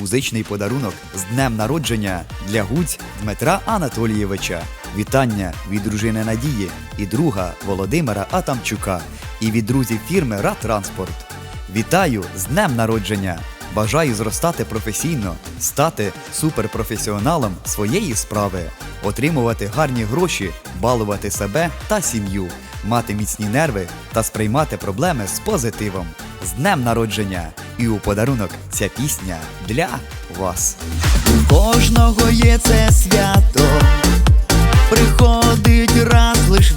Музичний подарунок з днем народження для Гуць Дмитра Анатолійовича. Вітання від дружини Надії і друга Володимира Атамчука і від друзів фірми Ратранспорт. Вітаю з днем народження! Бажаю зростати професійно, стати суперпрофесіоналом своєї справи, отримувати гарні гроші, балувати себе та сім'ю, мати міцні нерви та сприймати проблеми з позитивом. З днем народження! І у подарунок ця пісня для вас. У кожного є це свято, приходить раз лиш в